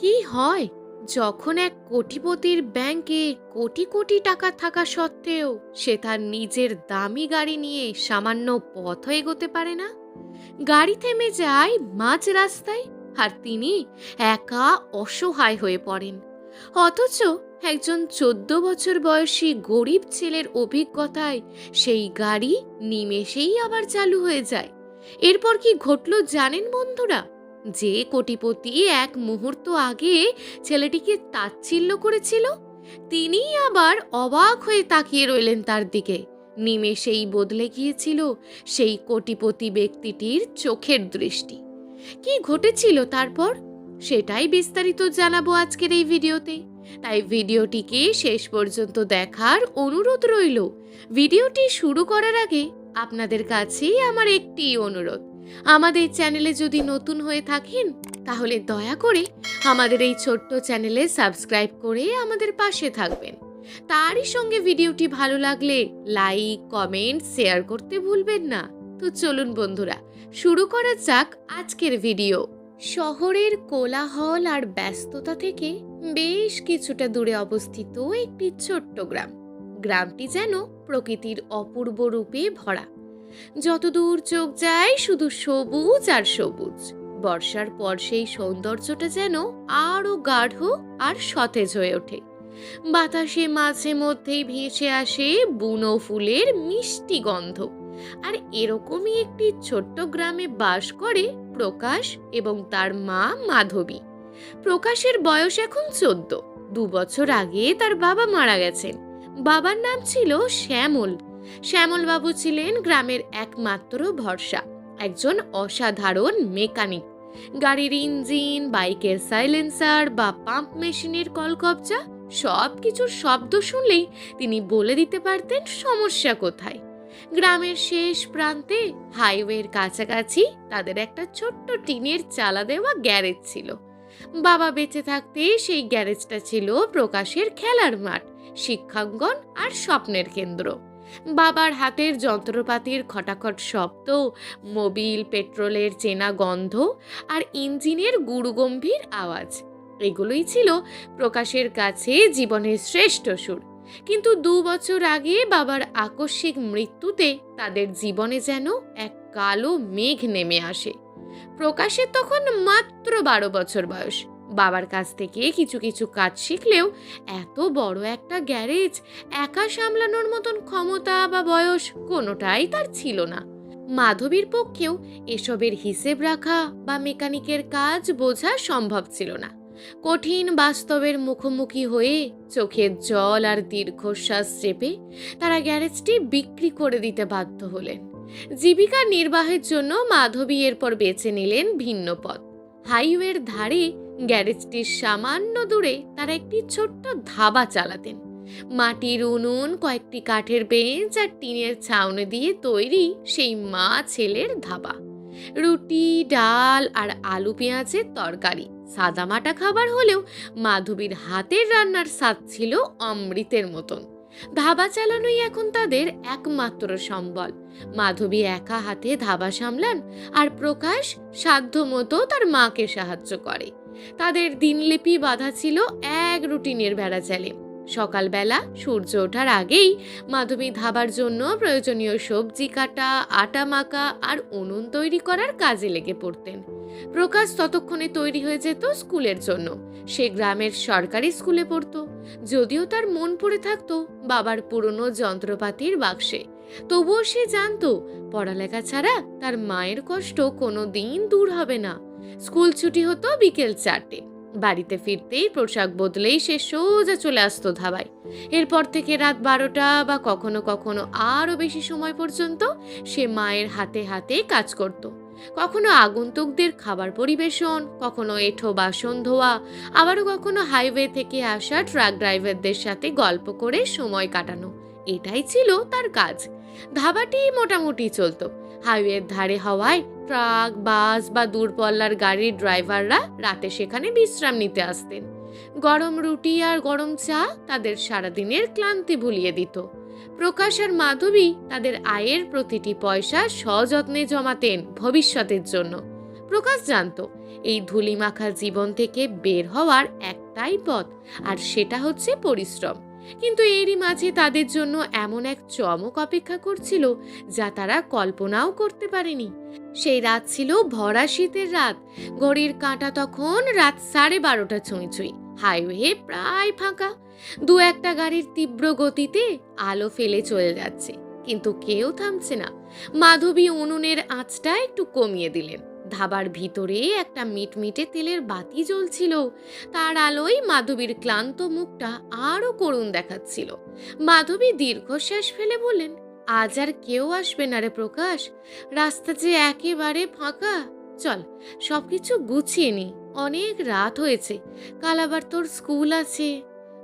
কি হয়? যখন এক কোটিপতির ব্যাংকে কোটি কোটি টাকা থাকা সত্ত্বেও সে তার নিজের দামি গাড়ি নিয়ে সামান্য পথ এগোতে পারে না। গাড়ি থেমে যায় মাঝ রাস্তায় আর তিনি একা অসহায় হয়ে পড়েন। অথচ একজন চোদ্দ বছর বয়সী গরিব ছেলের অভিজ্ঞতায় সেই গাড়ি নিমেষেই আবার চালু হয়ে যায়। এরপর কি ঘটল জানেন বন্ধুরা? যে কোটিপতি এক মুহূর্ত আগে ছেলেটিকে তাচ্ছিল্য করেছিল তিনি আবার অবাক হয়ে তাকিয়ে রইলেন তার দিকে। নিমেষেই বদলে গিয়েছিল সেই কোটিপতি ব্যক্তিটির চোখের দৃষ্টি। কি ঘটেছিল তারপর? সেটাই বিস্তারিত জানাব আজকের এই ভিডিওতে। তাই ভিডিওটিকে শেষ পর্যন্ত দেখার অনুরোধ রইল। ভিডিওটি শুরু করার আগে আপনাদের কাছেই আমার একটি অনুরোধ। আমাদের চ্যানেলে যদি নতুন হয়ে থাকেন, তাহলে দয়া করে আমাদের এই ছোট্ট চ্যানেলে সাবস্ক্রাইব করে আমাদের পাশে থাকবেন। তারই সঙ্গে ভিডিওটি ভালো লাগলে লাইক, কমেন্ট, শেয়ার করতে ভুলবেন না। তো চলুন বন্ধুরা, শুরু করা যাক আজকের ভিডিও। শহরের কোলাহল আর ব্যস্ততা থেকে বেশ কিছুটা দূরে অবস্থিত একটি ছোট্ট গ্রাম। গ্রামটি যেন প্রকৃতির অপূর্ব রূপে ভরা। যতদূর চোখ যায় শুধু সবুজ আর সবুজ। বর্ষার পর সেই সৌন্দর্যটা যেন আরও গাঢ় আর সতেজ হয়ে ওঠে। বাতাসে মাঝে মধ্যেই ভেসে আসে বুনো ফুলের মিষ্টি গন্ধ। আর এরকমই একটি ছোট্ট গ্রামে বাস করে প্রকাশ এবং তার মা মাধবী। প্রকাশের বয়স এখন চোদ্দ। দু বছর আগে তার বাবা মারা গেছেন। বাবার নাম ছিল শ্যামল। শ্যামল বাবু ছিলেন গ্রামের একমাত্র ভরসা, একজন অসাধারণ মেকানিক। গাড়ির ইঞ্জিন, বাইকের সাইলেন্সার বা পাম্প মেশিনের কলকবজা সব কিছুর শব্দ শুনলেই তিনি বলে দিতে পারতেন সমস্যা কোথায়। গ্রামের শেষ প্রান্তে হাইওয়ের কাছাকাছি তাদের একটা ছোট্ট টিনের চালা দেওয়া গ্যারেজ ছিল। বাবা বেঁচে থাকতে সেই গ্যারেজটা ছিল প্রকাশের খেলার মাঠ, শিক্ষাঙ্গন আর স্বপ্নের কেন্দ্র। বাবার হাতের যন্ত্রপাতির খটাখট শব্দ, মোবিল, পেট্রোলের চেনা গন্ধ আর ইঞ্জিনের গুরুগম্ভীর আওয়াজ। এগুলোই ছিল প্রকাশের কাছে জীবনের শ্রেষ্ঠ সুর। কিন্তু দু বছর আগে বাবার আকস্মিক মৃত্যুতে তাদের জীবনে যেন এক কালো মেঘ নেমে আসে। প্রকাশের তখন মাত্র বারো বছর বয়স। বাবার কাছ থেকে কিছু কিছু কাজ শিখলেও এত বড় একটা গ্যারেজ একা সামলানোর মতন ক্ষমতা বা বয়স কোনোটাই তার ছিল না। মাধবীর পক্ষেও এসবের হিসেব রাখা বা মেকানিকের কাজ বোঝা সম্ভব ছিল না। কঠিন বাস্তবের মুখোমুখি হয়ে চোখের জল আর দীর্ঘশ্বাস চেপে তারা গ্যারেজটি বিক্রি করে দিতে বাধ্য হলেন। জীবিকা নির্বাহের জন্য মাধবী এরপর বেছে নিলেন ভিন্ন পথ। হাইওয়ের ধারে গ্যারেজটির সামান্য দূরে তারা একটি ছোট্ট ধাবা চালাতেন। মাটির উনুন, কয়েকটি কাঠের বেঞ্চ আর টিনের ছাউনি দিয়ে তৈরি সেই মা ছেলের ধাবা। রুটি, ডাল আর আলু পেঁয়াজের তরকারি সাদামাটা খাবার হলেও মাধবীর হাতের রান্নার স্বাদ ছিল অমৃতের মতন। ধাবা চালানোই এখন তাদের একমাত্র সম্বল। মাধবী একা হাতে ধাবা সামলান আর প্রকাশ সাধ্যমতো তার মাকে সাহায্য করে। তাদের দিনলিপি বাধা ছিল এক রুটিনের বেড়া চালে। সকালবেলা সূর্য ওঠার আগেই মাধবী ধাবার জন্য প্রয়োজনীয় সবজি কাটা, আটা মাকা আর উনুন তৈরি করার কাজে লেগে পড়তেন। প্রকাশ ততক্ষণে তৈরি হয়ে যেত স্কুলের জন্য। সে গ্রামের সরকারি স্কুলে পড়তো। যদিও তার মন পড়ে থাকতো বাবার পুরনো যন্ত্রপাতির বাক্সে। তবুও সে জানতো, পড়ালেখা ছাড়া তার মায়ের কষ্ট কোনো দিন দূর হবে না। স্কুল ছুটি হতো বিকেল চারটে। বাড়িতে ফিরতেই পোশাক বদলেই সে সোজা চলে আসতো ধাবায়। এরপর থেকে রাত বারোটা বা কখনো কখনো আরও বেশি সময় পর্যন্ত সে মায়ের হাতে হাতে কাজ করত। কখনো আগন্তুকদের খাবার পরিবেশন, কখনো এঠো বাসন ধোয়া, আবারও কখনো হাইওয়ে থেকে আসা ট্রাক ড্রাইভারদের সাথে গল্প করে সময় কাটানো। এটাই ছিল তার কাজ। ধাবাটি মোটামুটি চলতো। হাইওয়ের ধারে হওয়ায় ট্রাক, বাস বা দূরপল্লার গাড়ির ড্রাইভাররা রাতে সেখানে বিশ্রাম নিতে আসতেন। গরম রুটি আর গরম চা তাদের সারাদিনের ক্লান্তি ভুলিয়ে দিত। প্রকাশ আর মাধবী তাদের আয়ের প্রতিটি পয়সা সযত্নে জমাতেন ভবিষ্যতের জন্য। প্রকাশ জানতো, এই ধুলিমাখা জীবন থেকে বের হওয়ার একটাই পথ, আর সেটা হচ্ছে পরিশ্রম। কিন্তু এরই মাঝে তাদের জন্য এমন এক চমক অপেক্ষা করছিল যা তারা কল্পনাও করতে পারেনি। সেই রাত ছিল ভরা শীতের রাত। ঘড়ির কাঁটা তখন রাত সাড়ে বারোটা ছুঁই ছুঁই। হাইওয়ে প্রায় ফাঁকা। দু একটা গাড়ির তীব্র গতিতে আলো ফেলে চলে যাচ্ছে। কিন্তু কেউ থামছে না। মাধবী উনুনের আঁচটা একটু কমিয়ে দিলেন। ধাবার ভিতরে একটা মিটমিটে তেলের বাতি জ্বলছিল। তার আলোয় মাধবীর ক্লান্ত মুখটা আরও করুণ দেখাচ্ছিল। মাধবী দীর্ঘশ্বাস ফেলে বললেন, আজ আর কেউ আসবে না রে প্রকাশ। রাস্তা যে একেবারে ফাঁকা। চল, সবকিছু গুছিয়ে নি। অনেক রাত হয়েছে। কাল আবার তোর স্কুল আছে।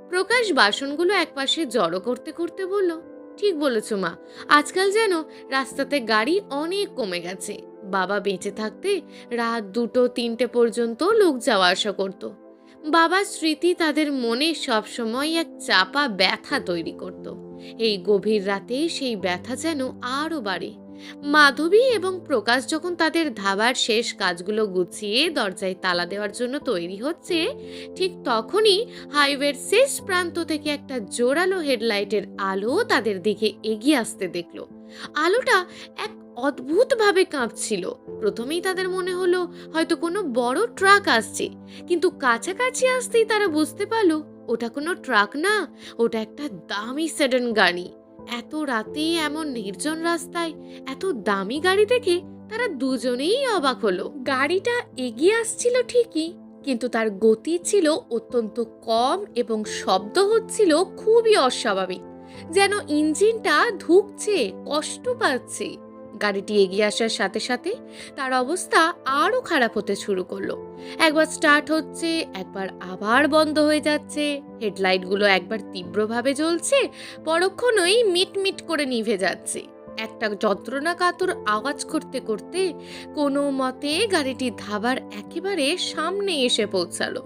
প্রকাশ বাসনগুলো একপাশে জড়ো করতে করতে বলল, ঠিক বলেছ মা। আজকাল যেন রাস্তাতে গাড়ি অনেক কমে গেছে। বাবা বেঁচে থাকতে রাত দুটো, তিনটে পর্যন্ত লোক যাওয়া আসা করত। বাবার স্মৃতি তাদের মনে সবসময় এক চাপা ব্যথা তৈরি করত। এই গভীর রাতে সেই ব্যথা যেন আরও বাড়ে। মাধবী এবং প্রকাশ যখন তাদের ধাবার শেষ কাজগুলো গুছিয়ে দরজায় তালা দেওয়ার জন্য তৈরি হচ্ছে, ঠিক তখনই হাইওয়ের শেষ প্রান্ত থেকে একটা জোরালো হেডলাইটের আলো তাদের দিকে এগিয়ে আসতে দেখল। আলোটা এক অদ্ভুতভাবে কাঁপছিল। প্রথমেই তাদের মনে হলো হয়তো কোনো বড় ট্রাক আসছে, কিন্তু কাছাকাছি আসতেই তারা বুঝতে পারল ওটা কোনো ট্রাক না, ওটা একটা দামি সেডান গাড়ি। এত রাতে এমন নির্জন রাস্তায় এত দামি গাড়ি দেখে তারা দুজনেই অবাক হলো। গাড়িটা এগিয়ে আসছিল ঠিকই, কিন্তু তার গতি ছিল অত্যন্ত কম এবং শব্দ হচ্ছিল খুবই অস্বাভাবিক, যেন ইঞ্জিনটা ধুকছে, কষ্ট পাচ্ছে। গাড়িটি এগিয়ে আসার সাথে সাথে তার অবস্থা আরও খারাপ হতে শুরু করল। একবার স্টার্ট হচ্ছে, একবার আবার বন্ধ হয়ে যাচ্ছে হেডলাইটগুলো একবার তীব্রভাবে জ্বলছে, পরক্ষণই মিটমিট করে নিভে যাচ্ছে। একটা যন্ত্রণা কাতর আওয়াজ করতে করতে কোনো মতে গাড়িটি ধাবার একেবারে সামনে এসে পৌঁছালো।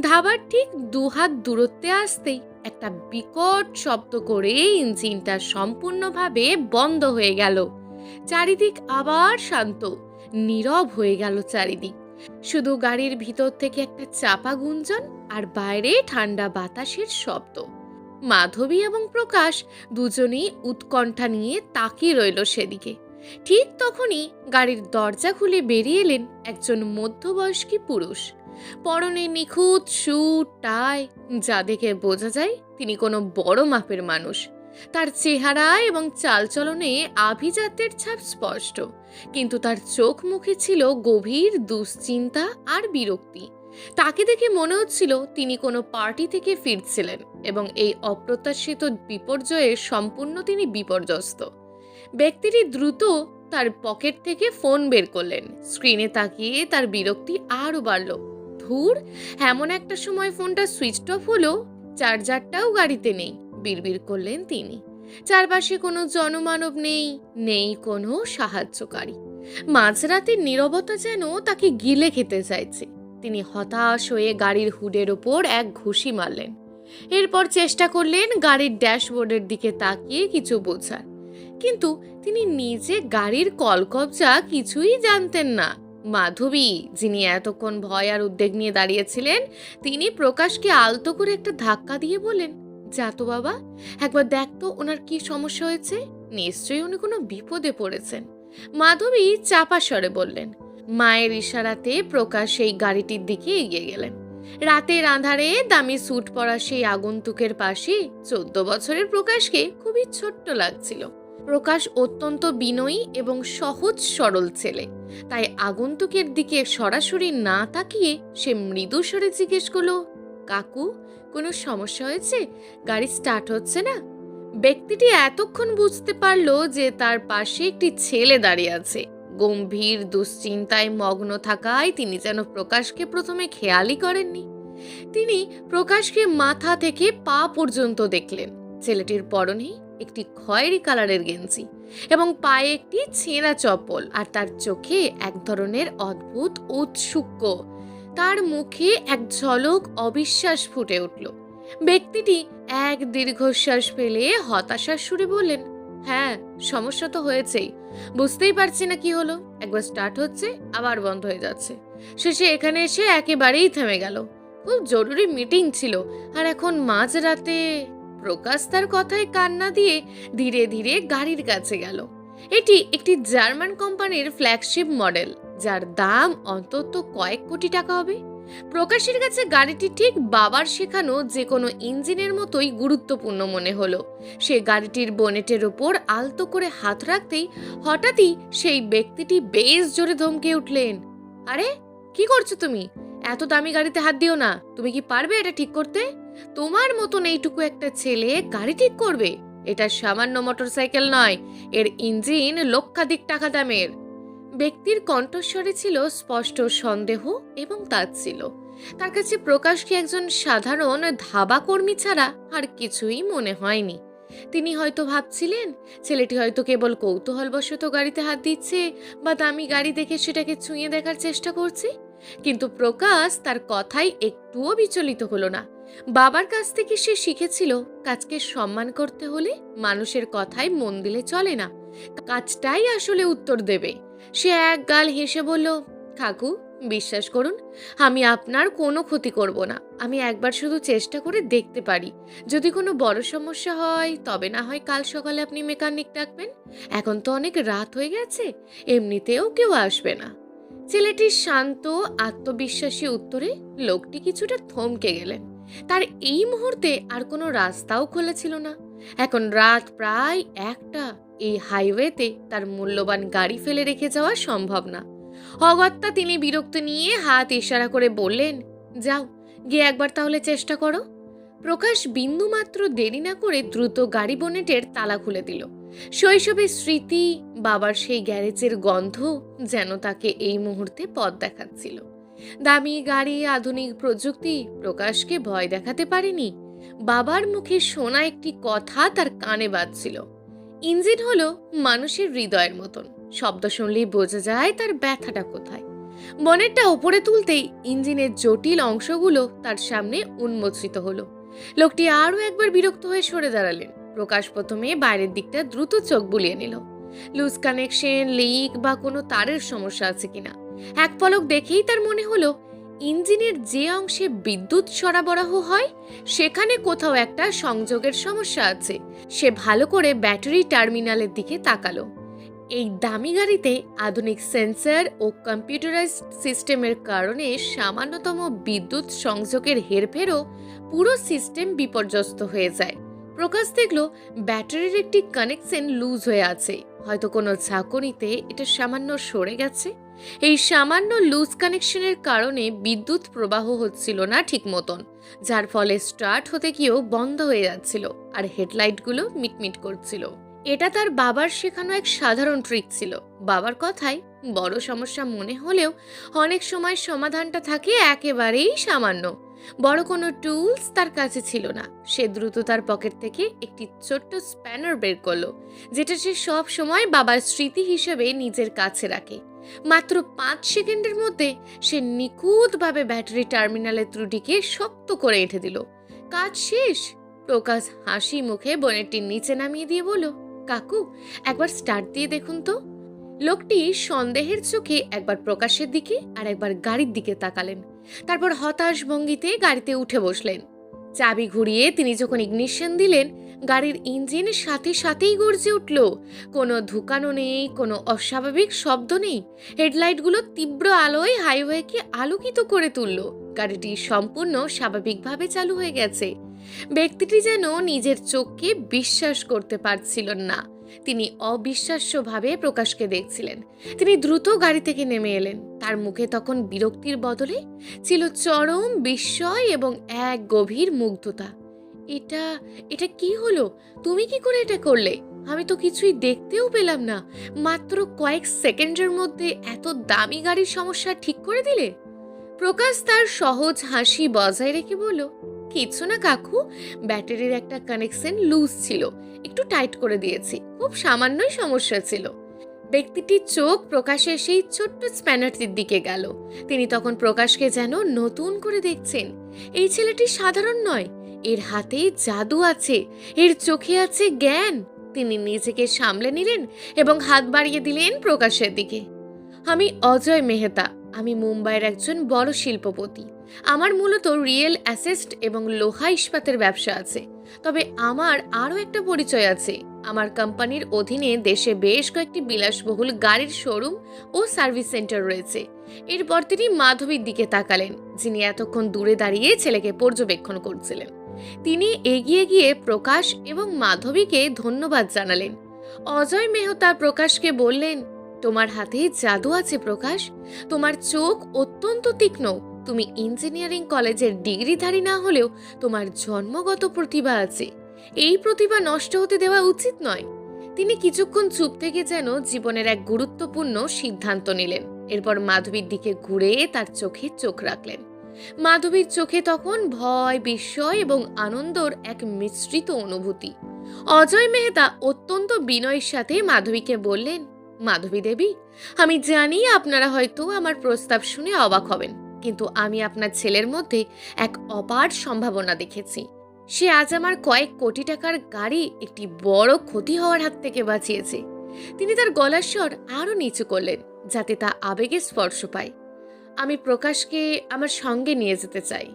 ধাবার ঠিক দুহাত দূরত্বে আসতেই একটা বিকট শব্দ করে ইঞ্জিনটা সম্পূর্ণভাবে বন্ধ হয়ে গেল। চারিদিক আবার শান্ত, নীরব হয়ে গেল চারিদিক। শুধু গাড়ির ভিতর থেকে একটা চাপা গুঞ্জন আর বাইরে ঠান্ডা বাতাসের শব্দ। মাধবী এবং প্রকাশ দুজনেই উৎকণ্ঠা নিয়ে তাকিয়ে রইল সেদিকে। ঠিক তখনই গাড়ির দরজা খুলে বেরিয়ে এলেন একজন মধ্যবয়স্কী পুরুষ। পরনে নিখুঁত শু টাই, যা দেখে বোঝা যায় তিনি কোনো বড় মাপের মানুষ। তার চেহারা এবং চালচলনে আভিজাত্যের ছাপ স্পষ্ট, কিন্তু তার চোখ মুখে ছিল গভীর দুশ্চিন্তা আর বিরক্তি। তাকে দেখে মনে হচ্ছিল তিনি কোনো পার্টি থেকে ফিরছিলেন এবং এই অপ্রত্যাশিত বিপর্যয়ে সম্পূর্ণ তিনি বিপর্যস্ত। ব্যক্তিটি দ্রুত তার পকেট থেকে ফোন বের করলেন। স্ক্রিনে তাকিয়ে তার বিরক্তি আরও বাড়ল। ধুর, এমন একটা সময় ফোনটা সুইচ অফ হলো, চার্জারটাও গাড়িতে নেই। বিড়বিড় করলেন তিনি। চারপাশে কোনো জনমানব নেই নেই কোনো সাহায্যকারী। মাঝরাতের নীরবতা যেন তাকে গিলে খেতে চাইছে। তিনি হতাশ হয়ে গাড়ির হুডের ওপর এক ঘুষি মারলেন। এরপর চেষ্টা করলেন গাড়ির ড্যাশবোর্ডের দিকে তাকিয়ে কিছু বোঝার। কিন্তু তিনি নিজে গাড়ির কলকবজা কিছুই জানতেন না। মাধবী, যিনি এতক্ষণ ভয় আর উদ্বেগ নিয়ে দাঁড়িয়েছিলেন, তিনি প্রকাশকে আলতো করে একটা ধাক্কা দিয়ে বলেন যা তো বাবা, একবার দেখ তো ওনার কি সমস্যা হয়েছে। নিশ্চয়ই উনি কোনো বিপদে পড়েছেন। মাধবী চাপা স্বরে বললেন, মায়ের ইশারাতে প্রকাশ সেই গাড়িটির দিকে এগিয়ে গেলেন। রাতের আঁধারে দামি স্যুট পরা সেই আগন্তুকের পাশে চোদ্দ বছরের প্রকাশকে খুবই ছোট্ট লাগছিল। প্রকাশ অত্যন্ত বিনয়ী এবং সহজ সরল ছেলে। তাই আগন্তুকের দিকে সরাসরি না তাকিয়ে সে মৃদু স্বরে জিজ্ঞেস করল, কাকু কোনো সমস্যা হয়েছে? গাড়ি স্টার্ট হচ্ছে না? ব্যক্তিটি এতক্ষণ বুঝতে পারল যে তার পাশে একটি ছেলে দাঁড়িয়ে আছে। গম্ভীর, দুশ্চিন্তায় মগ্ন থাকায় তিনি যেন প্রকাশকে প্রথমে খেয়ালই করেননি। তিনি প্রকাশকে মাথা থেকে পা পর্যন্ত দেখলেন। ছেলেটির পরনে একটি খয়েরি কালারের গেঞ্জি এবং পায়ে একটি ছেঁড়া চপ্পল আর তার চোখে এক ধরনের অদ্ভুত ঔৎসুক্য তার মুখে এক ঝলক অবিশ্বাস ফুটে উঠল। ব্যক্তিটি এক দীর্ঘশ্বাস ফেলে হতাশার সুরে বললেন হ্যাঁ সমস্যা তো হয়েছেই। বুঝতেই পারছি না কি হলো। একবার স্টার্ট হচ্ছে, আবার বন্ধ হয়ে যাচ্ছে। শেষে এখানে এসে একেবারেই থেমে গেল। খুব জরুরি মিটিং ছিল, আর এখন মাঝরাতে প্রকাশ তার কথায় কান্না দিয়ে ধীরে ধীরে গাড়ির কাছে গেল। এটি একটি জার্মান কোম্পানির ফ্ল্যাগশিপ মডেল যার দাম অন্তত কয়েক কোটি টাকা হবে। প্রকাশের কাছে গাড়িটি ঠিক বাবার শেখানো যে কোনো ইঞ্জিনের মতোই গুরুত্বপূর্ণ মনে হলো। সে গাড়িটির বনেটের ওপর আলতো করে হাত রাখতেই হঠাৎই সেই ব্যক্তিটি বেশ জোরে ধমকে উঠলেন। আরে, কি করছ তুমি? এত দামি গাড়িতে হাত দিও না। তুমি কি পারবে এটা ঠিক করতে? তোমার মতন এইটুকু একটা ছেলে গাড়ি ঠিক করবে? এটা সামান্য মোটরসাইকেল নয়। এর ইঞ্জিন লক্ষাধিক টাকা দামের। ব্যক্তির কণ্ঠস্বরে ছিল স্পষ্ট সন্দেহ এবং তাচ্ছিল তার কাছে প্রকাশ কি একজন সাধারণ ধাবা কর্মী ছাড়া আর কিছুই মনে হয়নি। তিনি হয়তো ভাবছিলেন, ছেলেটি হয়তো কেবল কৌতূহলবশত গাড়িতে হাত দিচ্ছে বা দামি গাড়ি দেখে সেটাকে ছুঁয়ে দেখার চেষ্টা করছে। কিন্তু প্রকাশ তার কথাই একটুও বিচলিত হলো না। বাবার কাছ থেকে সে শিখেছিল, কাজকে সম্মান করতে হলে মানুষের কথায় মন দিলে চলে না। কাজটাই আসলে উত্তর দেবে। সে এক গাল হেসে বলল কাকু বিশ্বাস করুন, আমি আপনার কোনো ক্ষতি করব না। আমি একবার শুধু চেষ্টা করে দেখতে পারি। যদি কোনো বড় সমস্যা হয়, তবে না হয় কাল সকালে আপনি মেকানিক ডাকবেন। এখন তো অনেক রাত হয়ে গেছে, এমনিতেও কেউ আসবে না। ছেলেটির শান্ত, আত্মবিশ্বাসী উত্তরে লোকটি কিছুটা থমকে গেলেন। তার এই মুহূর্তে আর কোনো রাস্তাও খোলা ছিল না। এখন রাত প্রায় একটা। এই হাইওয়েতে তার মূল্যবান গাড়ি ফেলে রেখে যাওয়া সম্ভব না। অগত্যা তিনি বিরক্ত নিয়ে হাত ইশারা করে বললেন, যাও, গিয়ে একবার তাহলে চেষ্টা করো। প্রকাশ বিন্দুমাত্র দেরি না করে দ্রুত গাড়ি বনেটের তালা খুলে দিল। শৈশবের স্মৃতি, বাবার সেই গ্যারেজের গন্ধ যেন তাকে এই মুহূর্তে পথ দেখাচ্ছিল। দামি গাড়ি, আধুনিক প্রযুক্তি প্রকাশকে ভয় দেখাতে পারেনি। বাবার মুখে শোনা একটি কথা তার কানে বাজছিল। ইঞ্জিন হলো মানুষের হৃদয়ের মতন। শব্দ শুনলেই বোঝা যায় তার ব্যথাটা কোথায়। বনেটটা ওপরে তুলতেই ইঞ্জিনের জটিল অংশগুলো তার সামনে উন্মোচিত হলো। লোকটি আরও একবার বিরক্ত হয়ে সরে দাঁড়ালেন। প্রকাশ প্রথমে বাইরের দিকটা দ্রুত চোখ বুলিয়ে নিল। লুজ কানেকশন, লিক বা কোনো তারের সমস্যা আছে কিনা। এক পলক দেখেই তার মনে হলো ইঞ্জিনের যে অংশে বিদ্যুৎ সরবরাহ হয়, সেখানে কোথাও একটা সংযোগের সমস্যা আছে। সে ভালো করে ব্যাটারি টার্মিনালের দিকে তাকালো। এই দামি গাড়িতে আধুনিক সেন্সর ও কম্পিউটারাইজড সিস্টেমের কারণে সামান্যতম বিদ্যুৎ সংযোগের হেরফেরও পুরো সিস্টেম বিপর্যস্ত হয়ে যায়। প্রকাশ দেখল, ব্যাটারির একটি কানেকশন লুজ হয়ে আছে। হয়তো কোনো ঝাঁকুনিতে এটা সামান্য সরে গেছে। এই সামান্য লুজ কানেকশনের কারণে বিদ্যুৎ প্রবাহ হচ্ছিল না ঠিক মতন, যার ফলে স্টার্ট হতে গিয়েও বন্ধ হয়ে যাচ্ছিল আর হেডলাইটগুলো মিটমিট করছিল। এটা তার বাবার শেখানো এক সাধারণ ট্রিক ছিল। বাবার কথায় বড় সমস্যা মনে হলেও অনেক সময় সমাধানটা থাকে একেবারেই সামান্য। বড় কোনো টুলস তার কাছে ছিল না। সে দ্রুত তার পকেট থেকে একটি ছোট্ট স্প্যানার বের করল, যেটা সে সব সময় বাবার স্মৃতি হিসেবে নিজের কাছে রাখে। মাত্র পাঁচ সেকেন্ডের মধ্যে সে নিখুঁতভাবে ব্যাটারি টার্মিনালের ত্রুটিকে শক্ত করে এঁটে দিল। কাজ শেষ। প্রকাশ হাসি মুখে বনেটটির নিচে নামিয়ে দিয়ে বলল, কাকু, একবার স্টার্ট দিয়ে দেখুন তো। লোকটি সন্দেহের চোখে একবার প্রকাশের দিকে আর একবার গাড়ির দিকে তাকালেন। তারপর হতাশ ভঙ্গিতে গাড়িতে উঠে বসলেন। চাবি ঘুরিয়ে তিনি যখন ইগনিশন দিলেন, গাড়ির ইঞ্জিন সাথে সাথেই গর্জে উঠল। কোনো ধুকানো নেই, কোনো অস্বাভাবিক শব্দ নেই। হেডলাইটগুলো তীব্র আলোয় হাইওয়েকে আলোকিত করে তুলল। গাড়িটি সম্পূর্ণ স্বাভাবিকভাবে চালু হয়ে গেছে। ব্যক্তিটি যেন নিজের চোখকে বিশ্বাস করতে পারছিলেন না। তিনি অবিশ্বাস্যভাবে প্রকাশকে দেখছিলেন। তিনি দ্রুত গাড়ি থেকে নেমে এলেন। তার মুখে তখন বিরক্তির বদলে ছিল চরম বিস্ময় এবং এক গভীর মুগ্ধতা। এটা এটা কি হলো? তুমি কি করে এটা করলে? আমি তো কিছুই দেখতেও পেলাম না। মাত্র কয়েক সেকেন্ডের মধ্যে এত দামি গাড়ির সমস্যা ঠিক করে দিলে? প্রকাশ তার সহজ হাসি বজায় রেখে বলল কিছু না, কাকু। ব্যাটারির একটা কানেকশন লুজ ছিল। একটু টাইট করে দিয়েছি। খুব সামান্যই সমস্যা ছিল। ব্যক্তিটির চোখ প্রকাশের সেই ছোট্ট স্প্যানারটির দিকে গেল। তিনি তখন প্রকাশকে যেন নতুন করে দেখছেন। এই ছেলেটি সাধারণ নয়। এর হাতে জাদু আছে। এর চোখে আছে জ্ঞান। তিনি নিজেকে সামলে নিলেন এবং হাত বাড়িয়ে দিলেন প্রকাশের দিকে। আমি অজয় মেহতা আমি মুম্বাইয়ের একজন বড় শিল্পপতি। আমার মূলত রিয়েল অ্যাসেস্ট এবং লোহা ইস্পাতের ব্যবসা আছে। তবে আমার আরও একটা পরিচয় আছে। আমার কোম্পানির অধীনে দেশে বেশ কয়েকটি বিলাসবহুল গাড়ির শোরুম ও সার্ভিস সেন্টার রয়েছে। এরপর তিনি মাধবীর দিকে তাকালেন, যিনি এতক্ষণ দূরে দাঁড়িয়ে ছেলেকে পর্যবেক্ষণ করছিলেন। তিনি এগিয়ে গিয়ে প্রকাশ এবং মাধবীকে ধন্যবাদ জানালেন। অজয় মেহতা প্রকাশকে বললেন তোমার হাতে জাদু আছে, প্রকাশ। তোমার চোখ অত্যন্ত তীক্ষ্ণ। তুমি ইঞ্জিনিয়ারিং কলেজের ডিগ্রিধারী না হলেও তোমার জন্মগত প্রতিভা আছে। এই প্রতিভা নষ্ট হতে দেওয়া উচিত নয়। তিনি কিছুক্ষণ চুপ থেকে যেন জীবনের এক গুরুত্বপূর্ণ সিদ্ধান্ত নিলেন। এরপর মাধবীর দিকে ঘুরে তার চোখে চোখ রাখলেন। মাধবীর চোখে তখন ভয়, বিস্ময় এবং আনন্দর এক মিশ্রিত অনুভূতি। অজয় মেহতা অত্যন্ত বিনয়ের সাথে মাধবীকে বললেন মাধবী দেবী, আমি জানি আপনারা হয়তো আমার প্রস্তাব শুনে অবাক হবেন, কিন্তু আমি আপনার ছেলের মধ্যে এক অপার সম্ভাবনা দেখেছি। সে আজ আমার কয়েক কোটি টাকার গাড়ি একটি বড় ক্ষতি হওয়ার হাত থেকে বাঁচিয়েছে। তিনি তার গলার স্বর আরও নিচু করলেন, যাতে তা আবেগে স্পর্শ পায়। আমি প্রকাশকে আমার সঙ্গে নিয়ে যেতে চাই।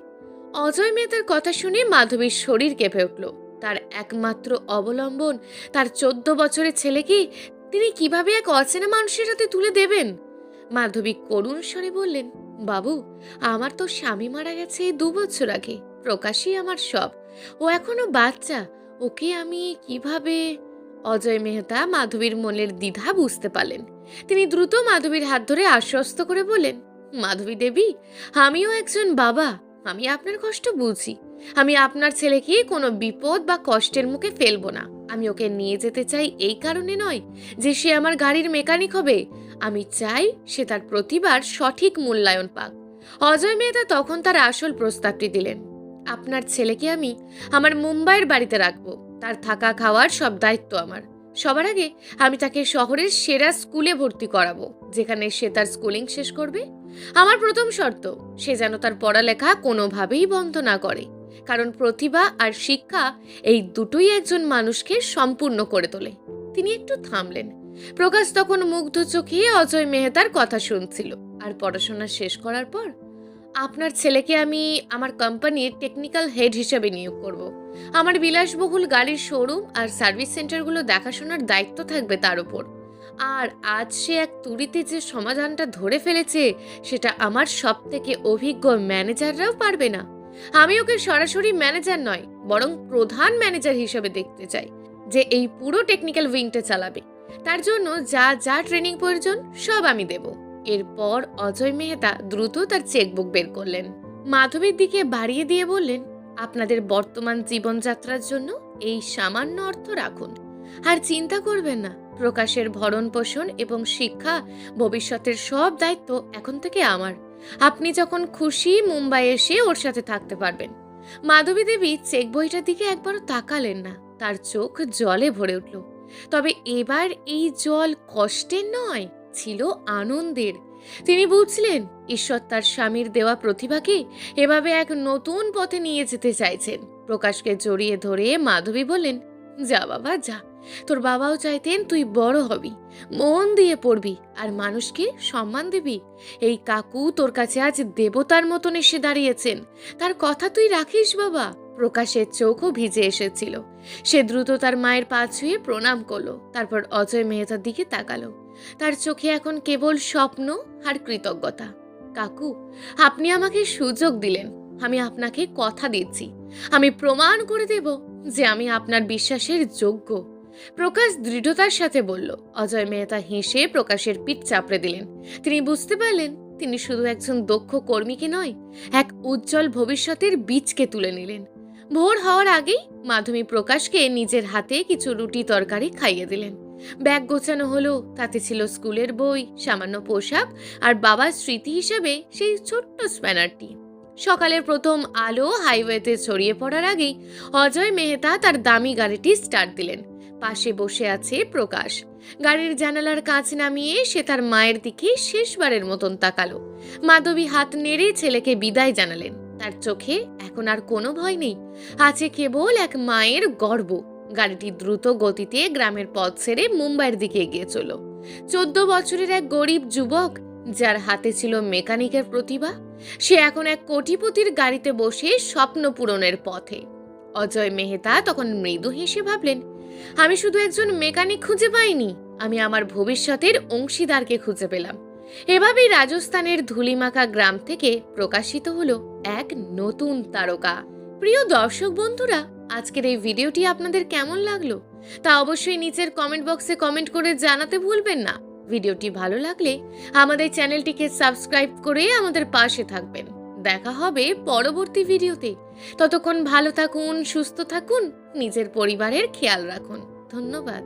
অজয় মেহতার কথা শুনে মাধবীর শরীর কেঁপে উঠল। তার একমাত্র অবলম্বন তার চোদ্দ বছরের ছেলেকে তিনি কীভাবে এক অচেনা মানুষের হাতে তুলে দেবেন? মাধবী করুণ স্বরে বললেন, বাবু, আমার তো স্বামী মারা গেছে দু বছর আগে। প্রকাশই আমার সব। ও এখনও বাচ্চা। ওকে আমি কীভাবে? অজয় মেহতা মাধবীর মনের দ্বিধা বুঝতে পারলেন। তিনি দ্রুত মাধবীর হাত ধরে আশ্বস্ত করে বললেন, মাধবী দেবী, আমিও একজন বাবা। আমি আপনার কষ্ট বুঝি। আমি আপনার ছেলেকে কোনো বিপদ বা কষ্টের মুখে ফেলব না। আমি ওকে নিয়ে যেতে চাই এই কারণে নয় যে সে আমার গাড়ির মেকানিক হবে। আমি চাই সে তার প্রতিবার সঠিক মূল্যায়ন পাক। অজয় মেহতা তখন তার আসল প্রস্তাবটি দিলেন। আপনার ছেলেকে আমি আমার মুম্বাইয়ের বাড়িতে রাখব। তার থাকা খাওয়ার সব দায়িত্ব আমার। সবার আগে আমি তাকে শহরের সেরা স্কুলে ভর্তি করাবো, যেখানে সে তার স্কুলিং শেষ করবে। আমার প্রথম শর্ত, সে যেন তার পড়ালেখা কোনোভাবেই বন্ধ না করে, কারণ প্রতিভা আর শিক্ষা এই দুটোই একজন মানুষকে সম্পূর্ণ করে তোলে। তিনি একটু থামলেন। প্রকাশ তখন মুগ্ধ চোখে অজয় মেহতার কথা শুনছিল, আর পড়াশোনা শেষ করার পর আপনার ছেলেকে আমি আমার কোম্পানির টেকনিক্যাল হেড হিসেবে নিয়োগ করব। আমার বিলাসবহুল গাড়ির শোরুম আর সার্ভিস সেন্টারগুলো দেখাশোনার দায়িত্ব থাকবে তার উপর। আর আজ সে এক তুড়িতে যে সমাধানটা ধরে ফেলেছে, সেটা আমার সব থেকে অভিজ্ঞ ম্যানেজাররাও পারবে না। আমি ওকে সরাসরি ম্যানেজার নয়, বরং প্রধান ম্যানেজার হিসেবে দেখতে চাই, যে এই পুরো টেকনিক্যাল উইংটা চালাবে। তার জন্য যা যা ট্রেনিং প্রয়োজন, সব আমি দেব। এরপর অজয় মেহতা দ্রুত তার চেকবুক বের করলেন। মাধবীর দিকে বাড়িয়ে দিয়ে বললেন, আপনাদের বর্তমান জীবনযাত্রার জন্য এই সামান্য অর্থ রাখুন। আর চিন্তা করবেন না, প্রকাশের ভরণ পোষণ এবং শিক্ষা ভবিষ্যতের সব দায়িত্ব এখন থেকে আমার। আপনি যখন খুশি মুম্বাই এসে ওর সাথে থাকতে পারবেন। মাধবী দেবী চেক বইটার দিকে একবারও তাকালেন না, তার চোখ জলে ভরে উঠল। তবে এবার এই জল কষ্টের নয় ছিল আনন্দের। তিনি বুঝলেন, ঈশ্বর তার স্বামীর দেওয়া প্রতিভাকে এভাবে এক নতুন পথে নিয়ে যেতে চাইছেন। প্রকাশকে জড়িয়ে ধরে মাধবী বললেন, যা বাবা, যা। তোর বাবাও চাইতেন তুই বড় হবি, মন দিয়ে পড়বি আর মানুষকে সম্মান দিবি। এই কাকু তোর কাছে আজ দেবতার মতন এসে দাঁড়িয়েছেন। তার কথা তুই রাখিস বাবা। প্রকাশের চোখও ভিজে এসেছিল। সে দ্রুত তার মায়ের পা ছুঁয়ে প্রণাম করল, তারপর অজয় মেহতার দিকে তাকালো। তার চোখে এখন কেবল স্বপ্ন আর কৃতজ্ঞতা। কাকু, আপনি আমাকে সুযোগ দিলেন। আমি আপনাকে কথা দিচ্ছি। আমি প্রমাণ করে দেব যে আমি আপনার বিশ্বাসের যোগ্য। প্রকাশ দৃঢ়তার সাথে বলল। অজয় মেহতা হেসে প্রকাশের পিঠ চাপড়ে দিলেন। তিনি বুঝতে পারলেন, তিনি শুধু একজন দক্ষ কর্মীকে নয়, এক উজ্জ্বল ভবিষ্যতের বীজকে তুলে নিলেন। ভোর হওয়ার আগেই মাধবী প্রকাশকে নিজের হাতে কিছু রুটি তরকারি খাইয়ে দিলেন। ব্যাগ গোছানো হলো, তাতে ছিল স্কুলের বই, সামান্য পোশাক আর বাবার স্মৃতি হিসেবে সেই ছোট্ট স্প্যানারটি। সকালের প্রথম আলো হাইওয়েতে ছড়িয়ে পড়ার আগেই অজয় মেহতা তার দামি গাড়িটি স্টার্ট দিলেন। পাশে বসে আছে প্রকাশ। গাড়ির জানালার কাঁচ নামিয়ে সে তার মায়ের দিকে শেষবারের মতন তাকালো। মাধবী হাত নেড়ে ছেলেকে বিদায় জানালেন। তার চোখে এখন আর কোনো ভয় নেই। আছে কেবল এক মায়ের গর্ব। গাড়িটি দ্রুত গতিতে গ্রামের পথ ছেড়ে মুম্বাইয়ের দিকে এগিয়ে চলল। চোদ্দ বছরের এক গরিব যুবক, যার হাতে ছিল মেকানিকের প্রতিভা, সে এখন এক কোটিপতির গাড়িতে বসে স্বপ্ন পূরণের পথে। অজয় মেহতা তখন মৃদু হেসে ভাবলেন, আমি শুধু একজন মেকানিক খুঁজে পাইনি, আমি আমার ভবিষ্যতের অংশীদারকে খুঁজে পেলাম। এভাবেই রাজস্থানের ধুলিমাখা গ্রাম থেকে প্রকাশিত হলো এক নতুন তারকা। প্রিয় দর্শক বন্ধুরা আজকের এই ভিডিওটি আপনাদের কেমন লাগল? তা অবশ্যই নিচের কমেন্ট বক্সে কমেন্ট করে জানাতে ভুলবেন না। ভিডিওটি ভালো লাগলে আমাদের চ্যানেলটিকে সাবস্ক্রাইব করে আমাদের পাশে থাকবেন। দেখা হবে পরবর্তী ভিডিওতে। ততক্ষণ ভালো থাকুন, সুস্থ থাকুন, নিজের পরিবারের খেয়াল রাখুন। ধন্যবাদ।